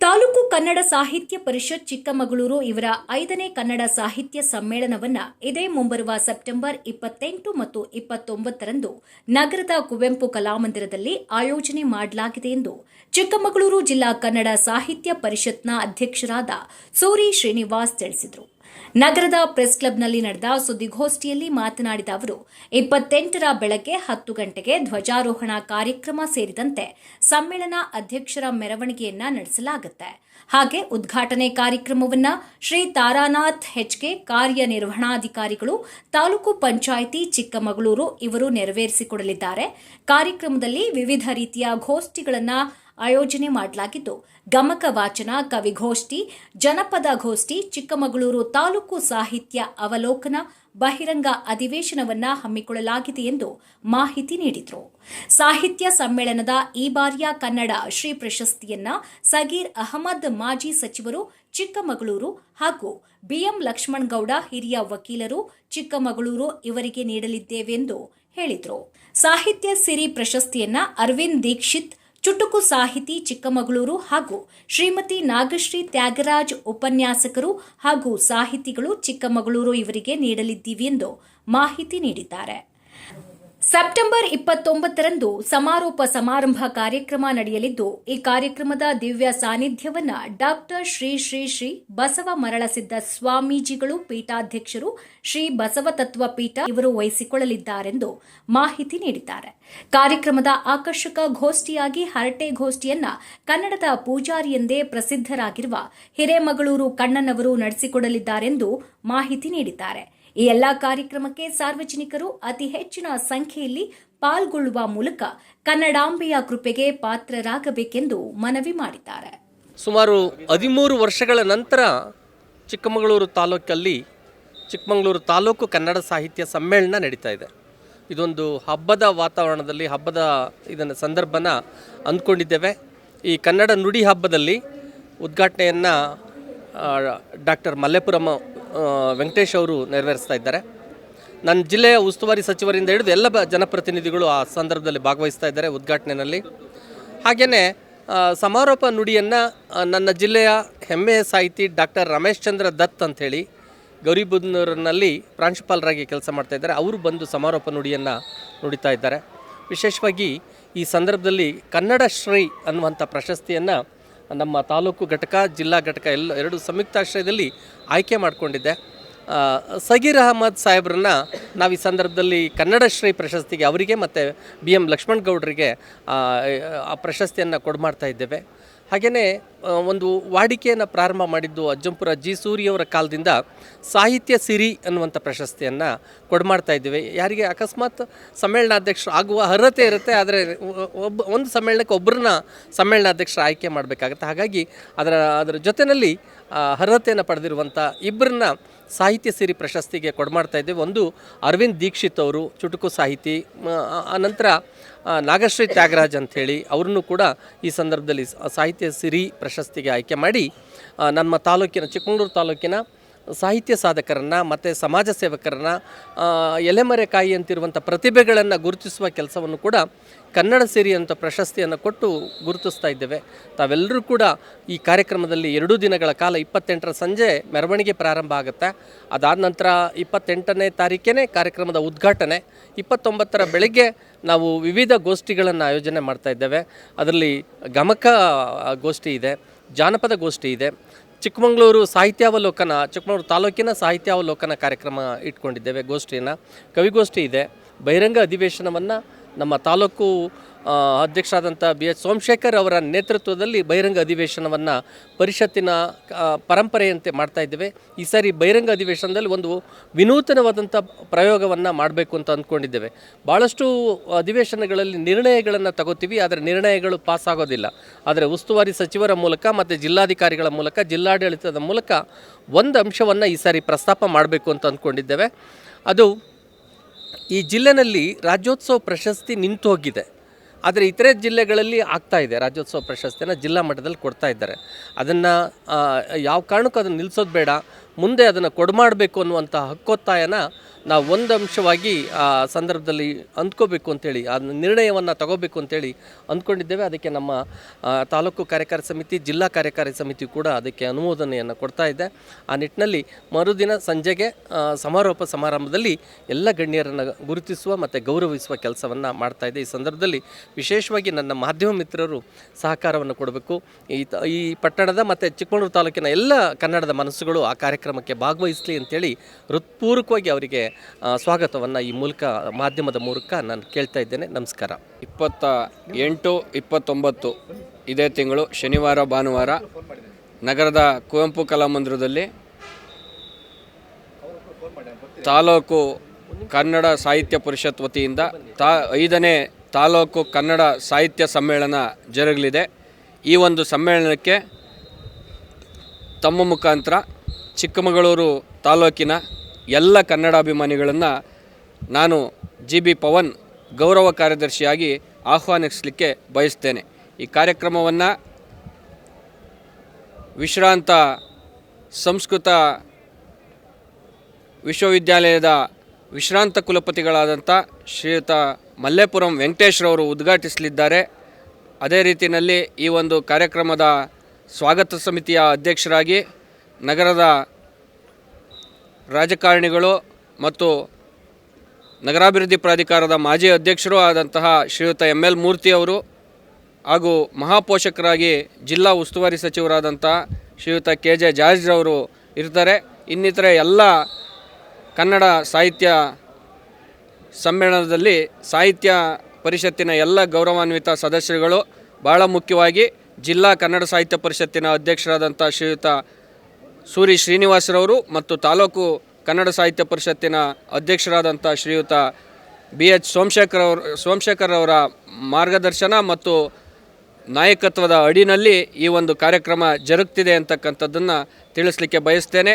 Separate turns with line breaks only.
ತಾಲೂಕು ಕನ್ನಡ ಸಾಹಿತ್ಯ ಪರಿಷತ್ ಚಿಕ್ಕಮಗಳೂರು ಇವರ ಐದನೇ ಕನ್ನಡ ಸಾಹಿತ್ಯ ಸಮ್ಮೇಳನವನ್ನ ಇದೇ ಮುಂಬರುವ ಸೆಪ್ಟೆಂಬರ್ ಇಪ್ಪತ್ತೆಂಟು ಮತ್ತು ಇಪ್ಪತ್ತೊಂಬತ್ತರಂದು ನಗರದ ಕುವೆಂಪು ಕಲಾಮಂದಿರದಲ್ಲಿ ಆಯೋಜನೆ ಮಾಡಲಾಗಿದೆ ಎಂದು ಚಿಕ್ಕಮಗಳೂರು ಜಿಲ್ಲಾ ಕನ್ನಡ ಸಾಹಿತ್ಯ ಪರಿಷತ್ನ ಅಧ್ಯಕ್ಷರಾದ ಸೂರಿ ಶ್ರೀನಿವಾಸ್ ತಿಳಿಸಿದರು. ನಗರದ ಪ್ರೆಸ್ ಕ್ಲಬ್ನಲ್ಲಿ ನಡೆದ ಸುದ್ದಿಗೋಷ್ಠಿಯಲ್ಲಿ ಮಾತನಾಡಿದ ಅವರು, ಇಪ್ಪತ್ತೆಂಟರ ಬೆಳಗ್ಗೆ ಹತ್ತು ಗಂಟೆಗೆ ಧ್ವಜಾರೋಹಣ ಕಾರ್ಯಕ್ರಮ ಸೇರಿದಂತೆ ಸಮ್ಮೇಳನ ಅಧ್ಯಕ್ಷರ ಮೆರವಣಿಗೆಯನ್ನ ನಡೆಸಲಾಗುತ್ತೆ. ಹಾಗೆ ಉದ್ಘಾಟನೆ ಕಾರ್ಯಕ್ರಮವನ್ನ ಶ್ರೀ ತಾರಾನಾಥ್ ಹೆಚ್ಕೆ ಕಾರ್ಯನಿರ್ವಹಣಾಧಿಕಾರಿಗಳು, ತಾಲೂಕು ಪಂಚಾಯಿತಿ ಚಿಕ್ಕಮಗಳೂರು ಇವರು ನೆರವೇರಿಸಿಕೊಡಲಿದ್ದಾರೆ. ಕಾರ್ಯಕ್ರಮದಲ್ಲಿ ವಿವಿಧ ರೀತಿಯ ಗೋಷ್ಠಿಗಳನ್ನ ಆಯೋಜನೆ ಮಾಡಲಾಗಿದ್ದು, ಗಮಕ ವಾಚನ ಕವಿಗೋಷ್ಠಿ ಜನಪದ ಗೋಷ್ಠಿ, ಚಿಕ್ಕಮಗಳೂರು ತಾಲೂಕು ಸಾಹಿತ್ಯ ಅವಲೋಕನ, ಬಹಿರಂಗ ಅಧಿವೇಶನವನ್ನ ಹಮ್ಮಿಕೊಳ್ಳಲಾಗಿದೆ ಎಂದು ಮಾಹಿತಿ ನೀಡಿದರು. ಸಾಹಿತ್ಯ ಸಮ್ಮೇಳನದ ಈ ಬಾರಿಯ ಕನ್ನಡ ಶ್ರೀ ಪ್ರಶಸ್ತಿಯನ್ನ ಸಗೀರ್ ಅಹಮದ್ ಮಾಜಿ ಸಚಿವರು ಚಿಕ್ಕಮಗಳೂರು ಹಾಗೂ ಬಿಎಂ ಲಕ್ಷ್ಮಣಗೌಡ ಹಿರಿಯ ವಕೀಲರು ಚಿಕ್ಕಮಗಳೂರು ಇವರಿಗೆ ನೀಡಲಿದ್ದೇವೆಂದು ಹೇಳಿದರು. ಸಾಹಿತ್ಯ ಸಿರಿ ಪ್ರಶಸ್ತಿಯನ್ನ ಅರವಿಂದ್ ದೀಕ್ಷಿತ್ ಚುಟುಕು ಸಾಹಿತಿ ಚಿಕ್ಕಮಗಳೂರು ಹಾಗೂ ಶ್ರೀಮತಿ ನಾಗಶ್ರೀ ತ್ಯಾಗರಾಜ್ ಉಪನ್ಯಾಸಕರು ಹಾಗೂ ಸಾಹಿತಿಗಳು ಚಿಕ್ಕಮಗಳೂರು ಇವರಿಗೆ ನೀಡಲಿದ್ದೀವಿ ಎಂದು ಮಾಹಿತಿ ನೀಡಿದ್ದಾರೆ. ಸೆಪ್ಟೆಂಬರ್ ಇಪ್ಪತ್ತೊಂಬತ್ತರಂದು ಸಮಾರೋಪ ಸಮಾರಂಭ ಕಾರ್ಯಕ್ರಮ ನಡೆಯಲಿದ್ದು, ಈ ಕಾರ್ಯಕ್ರಮದ ದಿವ್ಯ ಸಾನ್ನಿಧ್ಯವನ್ನು ಡಾಕ್ಟರ್ ಶ್ರೀ ಶ್ರೀ ಶ್ರೀ ಬಸವ ಮರಳಸಿದ್ದ ಸ್ವಾಮೀಜಿಗಳು ಪೀಠಾಧ್ಯಕ್ಷರು ಶ್ರೀ ಬಸವ ತತ್ವ ಪೀಠ ಇವರು ವಹಿಸಿಕೊಳ್ಳಲಿದ್ದಾರೆಂದು ಮಾಹಿತಿ ನೀಡಿದ್ದಾರೆ. ಕಾರ್ಯಕ್ರಮದ ಆಕರ್ಷಕ ಗೋಷ್ಠಿಯಾಗಿ ಹರಟೆ ಗೋಷ್ಠಿಯನ್ನ ಕನ್ನಡದ ಪೂಜಾರಿ ಎಂದೇ ಪ್ರಸಿದ್ಧರಾಗಿರುವ ಹಿರೇಮಗಳೂರು ಕಣ್ಣನವರು ನಡೆಸಿಕೊಡಲಿದ್ದಾರೆಂದು ಮಾಹಿತಿ ನೀಡಿದ್ದಾರೆ. ಈ ಎಲ್ಲಾ ಕಾರ್ಯಕ್ರಮಕ್ಕೆ ಸಾರ್ವಜನಿಕರು ಅತಿ ಹೆಚ್ಚಿನ ಸಂಖ್ಯೆಯಲ್ಲಿ ಪಾಲ್ಗೊಳ್ಳುವ ಮೂಲಕ ಕನ್ನಡಾಂಬೆಯ ಕೃಪೆಗೆ ಪಾತ್ರರಾಗಬೇಕೆಂದು ಮನವಿ ಮಾಡಿದ್ದಾರೆ.
ಸುಮಾರು ಹದಿಮೂರು ವರ್ಷಗಳ ನಂತರ ಚಿಕ್ಕಮಗಳೂರು ತಾಲೂಕಲ್ಲಿ ಚಿಕ್ಕಮಗಳೂರು ತಾಲೂಕು ಕನ್ನಡ ಸಾಹಿತ್ಯ ಸಮ್ಮೇಳನ ನಡೀತಾ ಇದೆ. ಇದೊಂದು ಹಬ್ಬದ ವಾತಾವರಣದಲ್ಲಿ ಹಬ್ಬದ ಇದನ್ನು ಸಂದರ್ಭನ ಅಂದ್ಕೊಂಡಿದ್ದೇವೆ. ಈ ಕನ್ನಡ ನುಡಿ ಹಬ್ಬದಲ್ಲಿ ಉದ್ಘಾಟನೆಯನ್ನು ಡಾಕ್ಟರ್ ಮಲ್ಲೇಪುರಂ ಆ, ವೆಂಕಟೇಶ್ ಅವರು ನೆರವೇರಿಸ್ತಾ ಇದ್ದಾರೆ. ನನ್ನ ಜಿಲ್ಲೆಯ ಉಸ್ತುವಾರಿ ಸಚಿವರಿಂದ ಹಿಡಿದು ಎಲ್ಲ ಜನಪ್ರತಿನಿಧಿಗಳು ಆ ಸಂದರ್ಭದಲ್ಲಿ ಭಾಗವಹಿಸ್ತಾ ಇದ್ದಾರೆ ಉದ್ಘಾಟನೆಯಲ್ಲಿ. ಹಾಗೆಯೇ ಸಮಾರೋಪ ನುಡಿಯನ್ನು ನನ್ನ ಜಿಲ್ಲೆಯ ಹೆಮ್ಮೆಯ ಸಾಹಿತಿ ಡಾಕ್ಟರ್ ರಮೇಶ್ ಚಂದ್ರ ದತ್ ಅಂಥೇಳಿ ಗೌರಿಬುದ್ನೂರಿನಲ್ಲಿ ಪ್ರಾಂಶುಪಾಲರಾಗಿ ಕೆಲಸ ಮಾಡ್ತಾ ಇದ್ದಾರೆ. ಅವರು ಬಂದು ಸಮಾರೋಪ ನುಡಿಯನ್ನು ನುಡಿತಾ ಇದ್ದಾರೆ. ವಿಶೇಷವಾಗಿ ಈ ಸಂದರ್ಭದಲ್ಲಿ ಕನ್ನಡ ಶ್ರೀ ಅನ್ನುವಂಥ ಪ್ರಶಸ್ತಿಯನ್ನು ನಮ್ಮ ತಾಲೂಕು ಘಟಕ, ಜಿಲ್ಲಾ ಘಟಕ ಎಲ್ಲ ಎರಡು ಸಂಯುಕ್ತಾಶ್ರಯದಲ್ಲಿ ಆಯ್ಕೆ ಮಾಡಿಕೊಂಡಿದ್ದೆ. ಸಗೀರ್ ಅಹಮದ್ ಸಾಹೇಬ್ರನ್ನ ನಾವು ಈ ಸಂದರ್ಭದಲ್ಲಿ ಕನ್ನಡ ಶ್ರೀ ಪ್ರಶಸ್ತಿಗೆ ಅವರಿಗೆ ಮತ್ತು ಬಿ ಎಂ ಲಕ್ಷ್ಮಣ್ ಗೌಡರಿಗೆ, ಆ ಪ್ರಶಸ್ತಿಯನ್ನು ಕೊಡ್ಮಾಡ್ತಾ ಇದ್ದೇವೆ. ಹಾಗೆಯೇ ಒಂದು ವಾಡಿಕೆಯನ್ನು ಪ್ರಾರಂಭ ಮಾಡಿದ್ದು ಅಜ್ಜಂಪುರ ಜಿ ಸೂರಿಯವರ ಕಾಲದಿಂದ ಸಾಹಿತ್ಯ ಸಿರಿ ಅನ್ನುವಂಥ ಪ್ರಶಸ್ತಿಯನ್ನು ಕೊಡ್ಮಾಡ್ತಾ ಇದ್ದೇವೆ. ಯಾರಿಗೆ ಅಕಸ್ಮಾತ್ ಸಮ್ಮೇಳನಾಧ್ಯಕ್ಷರು ಆಗುವ ಅರ್ಹತೆ ಇರುತ್ತೆ, ಆದರೆ ಒಬ್ಬ, ಒಂದು ಸಮ್ಮೇಳನಕ್ಕೆ ಒಬ್ಬರನ್ನ ಸಮ್ಮೇಳನಾಧ್ಯಕ್ಷರು ಆಯ್ಕೆ ಮಾಡಬೇಕಾಗತ್ತೆ. ಹಾಗಾಗಿ ಅದರ ಅದರ ಜೊತೆಯಲ್ಲಿ ಅರ್ಹತೆಯನ್ನು ಪಡೆದಿರುವಂಥ ಇಬ್ಬರನ್ನ ಸಾಹಿತ್ಯ ಸಿರಿ ಪ್ರಶಸ್ತಿಗೆ ಕೊಡ್ಮಾಡ್ತಾ ಇದ್ದೇವೆ. ಒಂದು ಅರವಿಂದ್ ದೀಕ್ಷಿತ್ ಅವರು, ಚುಟುಕು ಸಾಹಿತಿ ಆನಂತರ ನಾಗಶ್ರೀ ತ್ಯಾಗರಾಜ್ ಅಂಥೇಳಿ, ಅವ್ರನ್ನೂ ಕೂಡ ಈ ಸಂದರ್ಭದಲ್ಲಿ ಸಾಹಿತ್ಯ ಸಿರಿ ಪ್ರಶಸ್ತಿಗೆ ಆಯ್ಕೆ ಮಾಡಿ ನಮ್ಮ ತಾಲೂಕಿನ ಚಿಕ್ಕಮಗಳೂರು ತಾಲೂಕಿನ ಸಾಹಿತ್ಯ ಸಾಧಕರನ್ನು ಮತ್ತು ಸಮಾಜ ಸೇವಕರನ್ನು ಎಲೆಮರೆಕಾಯಿ ಅಂತಿರುವಂಥ ಪ್ರತಿಭೆಗಳನ್ನು ಗುರುತಿಸುವ ಕೆಲಸವನ್ನು ಕೂಡ ಕನ್ನಡ ಸಿರಿ ಅಂತ ಪ್ರಶಸ್ತಿಯನ್ನು ಕೊಟ್ಟು ಗುರುತಿಸ್ತಾ ಇದ್ದೇವೆ. ತಾವೆಲ್ಲರೂ ಕೂಡ ಈ ಕಾರ್ಯಕ್ರಮದಲ್ಲಿ ಎರಡು ದಿನಗಳ ಕಾಲ ಇಪ್ಪತ್ತೆಂಟರ ಸಂಜೆ ಮೆರವಣಿಗೆ ಪ್ರಾರಂಭ ಆಗುತ್ತೆ. ಅದಾದ ನಂತರ ಇಪ್ಪತ್ತೆಂಟನೇ ತಾರೀಕೇ ಕಾರ್ಯಕ್ರಮದ ಉದ್ಘಾಟನೆ. ಇಪ್ಪತ್ತೊಂಬತ್ತರ ಬೆಳಗ್ಗೆ ನಾವು ವಿವಿಧ ಗೋಷ್ಠಿಗಳನ್ನು ಆಯೋಜನೆ ಮಾಡ್ತಾ ಇದ್ದೇವೆ. ಅದರಲ್ಲಿ ಗಮಕ ಗೋಷ್ಠಿ ಇದೆ, ಜಾನಪದ ಗೋಷ್ಠಿ ಇದೆ ಚಿಕ್ಕಮಗಳೂರು ಸಾಹಿತ್ಯಾವಲೋಕನ ಚಿಕ್ಕಮಗಳೂರು ತಾಲೂಕಿನ ಸಾಹಿತ್ಯಾವಲೋಕನ ಕಾರ್ಯಕ್ರಮ ಇಟ್ಕೊಂಡಿದ್ದೇವೆ ಗೋಷ್ಠಿಯನ್ನು. ಕವಿಗೋಷ್ಠಿ ಇದೆ. ಬಹಿರಂಗ ಅಧಿವೇಶನವನ್ನು ನಮ್ಮ ತಾಲೂಕು ಅಧ್ಯಕ್ಷರಾದಂಥ ಬಿ ಎಚ್ ಸೋಮಶೇಖರ್ ಅವರ ನೇತೃತ್ವದಲ್ಲಿ ಬಹಿರಂಗ ಅಧಿವೇಶನವನ್ನು ಪರಿಷತ್ತಿನ ಪರಂಪರೆಯಂತೆ ಮಾಡ್ತಾ ಇದ್ದೇವೆ. ಈ ಸಾರಿ ಬಹಿರಂಗ ಅಧಿವೇಶನದಲ್ಲಿ ಒಂದು ವಿನೂತನವಾದಂಥ ಪ್ರಯೋಗವನ್ನು ಮಾಡಬೇಕು ಅಂತ ಅಂದ್ಕೊಂಡಿದ್ದೇವೆ. ಭಾಳಷ್ಟು ಅಧಿವೇಶನಗಳಲ್ಲಿ ನಿರ್ಣಯಗಳನ್ನು ತಗೋತೀವಿ, ಆದರೆ ನಿರ್ಣಯಗಳು ಪಾಸ್ ಆಗೋದಿಲ್ಲ. ಆದರೆ ಉಸ್ತುವಾರಿ ಸಚಿವರ ಮೂಲಕ ಮತ್ತು ಜಿಲ್ಲಾಧಿಕಾರಿಗಳ ಮೂಲಕ, ಜಿಲ್ಲಾಡಳಿತದ ಮೂಲಕ ಒಂದು ಅಂಶವನ್ನು ಈ ಸಾರಿ ಪ್ರಸ್ತಾಪ ಮಾಡಬೇಕು ಅಂತ ಅಂದ್ಕೊಂಡಿದ್ದೇವೆ. ಅದು ಈ ಜಿಲ್ಲೆನಲ್ಲಿ ರಾಜ್ಯೋತ್ಸವ ಪ್ರಶಸ್ತಿ ನಿಂತು ಹೋಗಿದೆ ಆದರೆ ಇತರೆ ಜಿಲ್ಲೆಗಳಲ್ಲಿ ಆಗ್ತಾ ಇದೆ. ರಾಜ್ಯೋತ್ಸವ ಪ್ರಶಸ್ತಿಯನ್ನು ಜಿಲ್ಲಾ ಮಟ್ಟದಲ್ಲಿ ಕೊಡ್ತಾ ಇದ್ದಾರೆ. ಅದನ್ನು ಯಾವ ಕಾರಣಕ್ಕೂ ಅದನ್ನು ನಿಲ್ಲಿಸೋದು ಬೇಡ. ಮುಂದೆ ಅದನ್ನು ಕೊಡ್ಮಾಡಬೇಕು ಅನ್ನುವಂಥ ಹಕ್ಕೊತ್ತಾಯನ ನಾವು ಒಂದು ಅಂಶವಾಗಿ ಆ ಸಂದರ್ಭದಲ್ಲಿ ಅಂದ್ಕೋಬೇಕು ಅಂತೇಳಿ, ಆ ನಿರ್ಣಯವನ್ನು ತಗೋಬೇಕು ಅಂತೇಳಿ ಅಂದ್ಕೊಂಡಿದ್ದೇವೆ. ಅದಕ್ಕೆ ನಮ್ಮ ತಾಲೂಕು ಕಾರ್ಯಕಾರಿ ಸಮಿತಿ, ಜಿಲ್ಲಾ ಕಾರ್ಯಕಾರಿ ಸಮಿತಿ ಕೂಡ ಅದಕ್ಕೆ ಅನುಮೋದನೆಯನ್ನು ಕೊಡ್ತಾ ಇದೆ. ಆ ನಿಟ್ಟಿನಲ್ಲಿ ಮರುದಿನ ಸಂಜೆಗೆ ಸಮಾರೋಪ ಸಮಾರಂಭದಲ್ಲಿ ಎಲ್ಲ ಗಣ್ಯರನ್ನು ಗುರುತಿಸುವ ಮತ್ತು ಗೌರವಿಸುವ ಕೆಲಸವನ್ನು ಮಾಡ್ತಾ ಇದೆ. ಈ ಸಂದರ್ಭದಲ್ಲಿ ವಿಶೇಷವಾಗಿ ನನ್ನ ಮಾಧ್ಯಮ ಮಿತ್ರರು ಸಹಕಾರವನ್ನು ಕೊಡಬೇಕು. ಈ ಈ ಪಟ್ಟಣದ ಮತ್ತು ಚಿಕ್ಕಮಗಳೂರು ತಾಲೂಕಿನ ಎಲ್ಲ ಕನ್ನಡದ ಮನಸ್ಸುಗಳು ಆ ಕಾರ್ಯಕ್ರಮಕ್ಕೆ ಭಾಗವಹಿಸಲಿ ಅಂತೇಳಿ ಹೃತ್ಪೂರ್ವಕವಾಗಿ ಅವರಿಗೆ ಸ್ವಾಗತವನ್ನು ಈ ಮೂಲಕ, ಮಾಧ್ಯಮದ ಮೂಲಕ ನಾನು ಕೇಳ್ತಾ ಇದ್ದೇನೆ. ನಮಸ್ಕಾರ.
ಇಪ್ಪತ್ತ ಎಂಟು, ಇಪ್ಪತ್ತೊಂಬತ್ತು, ಇದೇ ತಿಂಗಳು, ಶನಿವಾರ, ಭಾನುವಾರ, ನಗರದ ಕುವೆಂಪು ಕಲಾಮಂದಿರದಲ್ಲಿ ತಾಲೂಕು ಕನ್ನಡ ಸಾಹಿತ್ಯ ಪರಿಷತ್ ವತಿಯಿಂದ ತಾ, ಐದನೇ ತಾಲೂಕು ಕನ್ನಡ ಸಾಹಿತ್ಯ ಸಮ್ಮೇಳನ ಜರುಗಲಿದೆ. ಈ ಒಂದು ಸಮ್ಮೇಳನಕ್ಕೆ ತಮ್ಮ ಮುಖಾಂತರ ಚಿಕ್ಕಮಗಳೂರು ತಾಲೂಕಿನ ಎಲ್ಲ ಕನ್ನಡಾಭಿಮಾನಿಗಳನ್ನು ನಾನು ಜಿ ಬಿ ಪವನ್ ಗೌರವ ಕಾರ್ಯದರ್ಶಿಯಾಗಿ ಆಹ್ವಾನಿಸಲಿಕ್ಕೆ ಬಯಸ್ತೇನೆ. ಈ ಕಾರ್ಯಕ್ರಮವನ್ನು ವಿಶ್ರಾಂತ ಸಂಸ್ಕೃತ ವಿಶ್ವವಿದ್ಯಾಲಯದ ವಿಶ್ರಾಂತ ಕುಲಪತಿಗಳಾದಂಥ ಶ್ರೀಯುತ ಮಲ್ಲೇಪುರಂ ವೆಂಕಟೇಶ್ರವರು ಉದ್ಘಾಟಿಸಲಿದ್ದಾರೆ. ಅದೇ ರೀತಿಯಲ್ಲಿ ಈ ಒಂದು ಕಾರ್ಯಕ್ರಮದ ಸ್ವಾಗತ ಸಮಿತಿಯ ಅಧ್ಯಕ್ಷರಾಗಿ ನಗರದ ರಾಜಕಾರಣಿಗಳು ಮತ್ತು ನಗರಾಭಿವೃದ್ಧಿ ಪ್ರಾಧಿಕಾರದ ಮಾಜಿ ಅಧ್ಯಕ್ಷರೂ ಆದಂತಹ ಶ್ರೀಯುತ ಎಂ ಎಲ್ ಮೂರ್ತಿಯವರು ಹಾಗೂ ಮಹಾಪೋಷಕರಾಗಿ ಜಿಲ್ಲಾ ಉಸ್ತುವಾರಿ ಸಚಿವರಾದಂಥ ಶ್ರೀಯುತ ಕೆ ಜೆ ಜಾರ್ಜ್ರವರು ಇರ್ತಾರೆ. ಇನ್ನಿತರ ಎಲ್ಲ ಕನ್ನಡ ಸಾಹಿತ್ಯ ಸಮ್ಮೇಳನದಲ್ಲಿ ಸಾಹಿತ್ಯ ಪರಿಷತ್ತಿನ ಎಲ್ಲ ಗೌರವಾನ್ವಿತ ಸದಸ್ಯರುಗಳು ಭಾಳ ಮುಖ್ಯವಾಗಿ ಜಿಲ್ಲಾ ಕನ್ನಡ ಸಾಹಿತ್ಯ ಪರಿಷತ್ತಿನ ಅಧ್ಯಕ್ಷರಾದಂಥ ಶ್ರೀಯುತ ಸೂರಿ ಶ್ರೀನಿವಾಸರವರು ಮತ್ತು ತಾಲೂಕು ಕನ್ನಡ ಸಾಹಿತ್ಯ ಪರಿಷತ್ತಿನ ಅಧ್ಯಕ್ಷರಾದಂಥ ಶ್ರೀಯುತ ಬಿ ಎಚ್ ಸೋಮಶೇಖರ್ ಅವರು, ಸೋಮಶೇಖರ್ ಅವರ ಮಾರ್ಗದರ್ಶನ ಮತ್ತು ನಾಯಕತ್ವದ ಅಡಿನಲ್ಲಿ ಈ ಒಂದು ಕಾರ್ಯಕ್ರಮ ಜರುಗ್ತಿದೆ ಅಂತಕ್ಕಂಥದ್ದನ್ನು ತಿಳಿಸ್ಲಿಕ್ಕೆ ಬಯಸ್ತೇನೆ.